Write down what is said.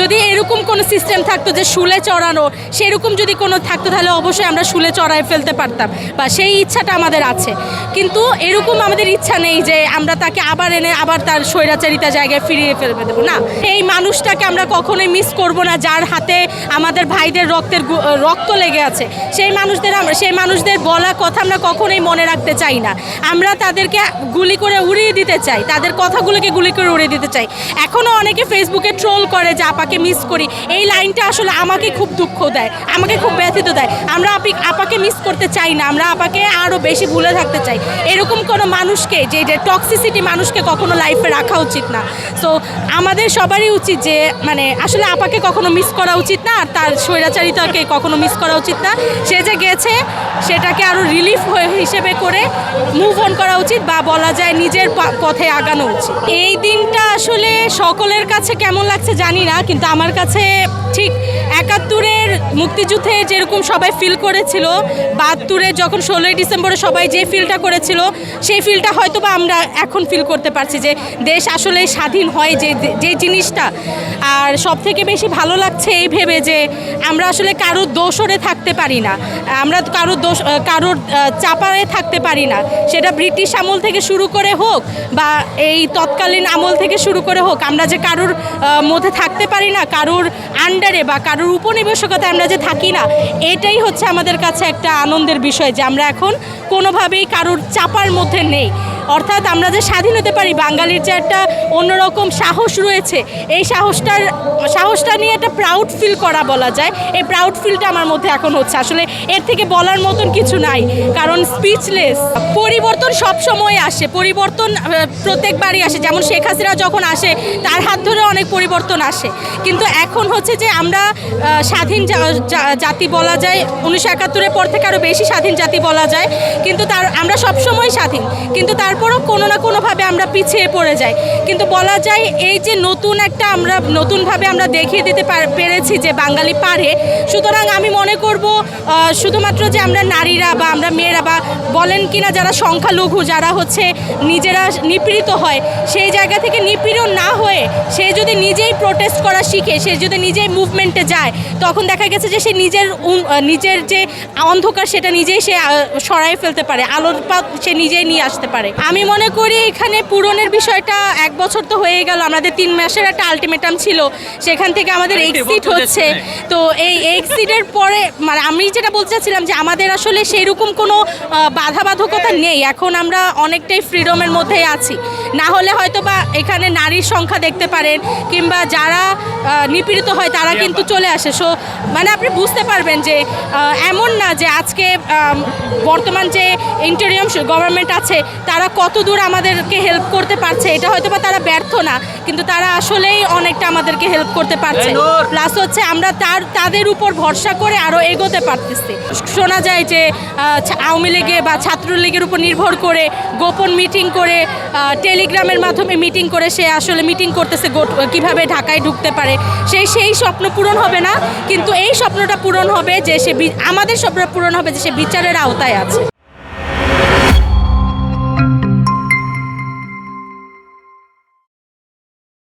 যদি এরকম কোনো সিস্টেম থাকতো যে শুলে চড়ানো, সেরকম যদি কোনো থাকতো, তাহলে অবশ্যই আমরা শুলে চড়ায় ফেলতে পারতাম বা সেই ইচ্ছাটা আমাদের আছে। কিন্তু এরকম আমাদের ইচ্ছা নেই যে আমরা তাকে আবার এনে আবার তার স্বৈরাচারিতা জায়গায় ফিরিয়ে ফেলবে দেবো। না, এই মানুষটাকে আমরা কখনোই মিস করব না, যার হাতে আমাদের ভাইদের রক্তের রক্ত লেগে আছে। সেই মানুষদের আমরা সেই মানুষদের বলা কথা আমরা কখনোই মনে রাখতে চাই না। আমরা তাদেরকে গুলি করে উড়িয়ে দিতে চাই, তাদের কথাগুলোকে গুলি করে উড়িয়ে দিতে চাই। এখনও অনেকে ফেসবুকে ট্রোল করে যে, আপাকে মিস করি। এই লাইনটা আসলে আমাকে খুব দুঃখ দেয়, আমাকে খুব ব্যথিত দেয়। আমরা আপি আপাকে মিস করতে চাই না, আমরা আপাকে আরও বেশি ভুলে থাকতে চাই। এরকম কোনো মানুষকে, যে যে টক্সিসিটি মানুষকে কখনো লাইফে রাখা উচিত না। তো আমাদের সবারই উচিত যে মানে আসলে আপাকে কখনো মিস করা উচিত আর তার স্বৈরাচারিতাকে কখনো মিস করা উচিত না। সে যে গেছে, সেটাকে আরও রিলিফ হিসেবে করে মুভ অন করা উচিত বা বলা যায় নিজের পথে আগানো উচিত। এই দিনটা আসলে সকলের কাছে কেমন লাগছে জানি না, কিন্তু আমার কাছে ঠিক একাত্তরের মুক্তিযুদ্ধে যেরকম সবাই ফিল করেছিল, বাহাত্তরে যখন ষোলোই ডিসেম্বরে সবাই যে ফিলটা করেছিল, সেই ফিলটা হয়তো বা আমরা এখন ফিল করতে পারছি যে দেশ আসলে স্বাধীন হয় যে যে জিনিসটা। আর সব থেকে বেশি ভালো লাগছে এই ভেবে যে আমরা আসলে কারোর দোষরে থাকতে পারি না। আমরা কারোর দোষ কারোর চাপায়ে থাকতে পারি না। সেটা ব্রিটিশ আমল থেকে শুরু করে হোক বা এই তৎকালীন আমল থেকে শুরু করে হোক, আমরা যে কারোর মধ্যে থাকতে পারি না, কারোর আন্ডারে বা কারোর উপনিবেশকতায় আমরা যে থাকি না, এটাই হচ্ছে আমাদের কাছে একটা আনন্দের বিষয় যে আমরা এখন কোনোভাবেই কারোর চাপার মধ্যে নেই। অর্থাৎ আমরা যে স্বাধীন হতে পারি, বাঙালির যে একটা অন্যরকম সাহস রয়েছে, এই সাহসটার, সাহসটা নিয়ে একটা প্রাউড ফিল করা বলা যায়। এই প্রাউড ফিলটা আমার মধ্যে এখন হচ্ছে। আসলে এর থেকে বলার মতন কিছু নাই, কারণ স্পিচলেস পরিবর্তন সব সময় আসে, পরিবর্তন প্রত্যেকবারই আসে। যেমন শেখ হাসিনা যখন আসে, তার হাত ধরে অনেক পরিবর্তন আসে। কিন্তু এখন হচ্ছে যে আমরা স্বাধীন জাতি বলা যায়, উনিশশো একাত্তরের পর থেকে আরও বেশি স্বাধীন জাতি বলা যায়। কিন্তু তার, আমরা সব সময় স্বাধীন। কিন্তু তারপরও কোনো না কোনোভাবে আমরা পিছিয়ে পড়ে যাই। কিন্তু বলা যায় এই যে নতুন একটা আমরা, নতুনভাবে আমরা দেখিয়ে দিতে পেরেছি যে বাঙালি পারে, সুতরাং আমি মনে করব শুধুমাত্র যে আমরা নারীরা বা আমরা মেয়েরা বা বলেন কিনা যারা সংখ্যালঘু, যারা হচ্ছে নিজেরা নিপীড়িত হয়, সেই জায়গা থেকে নিপীড়ন না হয়ে সে যদি নিজেই প্রোটেস্ট করা শিখে, সে যদি নিজেই মুভমেন্টে যায়, তখন দেখা গেছে যে সে নিজের নিজের যে অন্ধকার, সেটা নিজেই সে সরাই ফেলতে পারে, আলোর পাত সে নিজেই নিয়ে আসতে পারে। আমি মনে করি এখানে পূরণের বিষয়টা এক বছর তো হয়ে গেল আমাদের তিন মাসের একটা আলটিমেটাম ছিল সেখান থেকে আমাদের এক্সিট হচ্ছে। তো এই এক্সিটের পরে মানে আমি যেটা বলতে চাচ্ছিলাম যে আমাদের আসলে সেইরকম কোনো আহ, বাধাবাধকতা নেই এখন আমরা অনেকটাই ফ্রিডমের মধ্যেই আছি। না হলে হয়তো বা এখানে নারীর সংখ্যা দেখতে পারেন কিংবা যারা নিপীড়িত হয় তারা কিন্তু চলে আসে। সো মানে আপনি বুঝতে পারবেন যে এমন না যে আজকে বর্তমান যে ইন্টেরিয়াম গভর্নমেন্ট আছে তারা কত দূর আমাদেরকে হেল্প করতে পারছে এটা হয়তো বা তারা ব্যর্থ না কিন্তু তারা আসলেই অনেকটা আমাদেরকে হেল্প করতে পারছে। প্লাস হচ্ছে আমরা তার তাদের উপর ভরসা করে আরও এগোতে পারতেছি। শোনা যায় যে আওয়ামী লীগে বা ছাত্রলীগের উপর নির্ভর করে গোপন মিটিং করে টেলিগ্রামের মাধ্যমে মিটিং করে সে আসলে মিটিং করতেছে কীভাবে ঢাকায় ঢুকতে পারে। সেই সেই স্বপ্ন পূরণ হবে না কিন্তু এই স্বপ্নটা পূরণ হবে যে সে আমাদের স্বপ্ন পূরণ হবে যে সে বিচারের আওতায় আছে।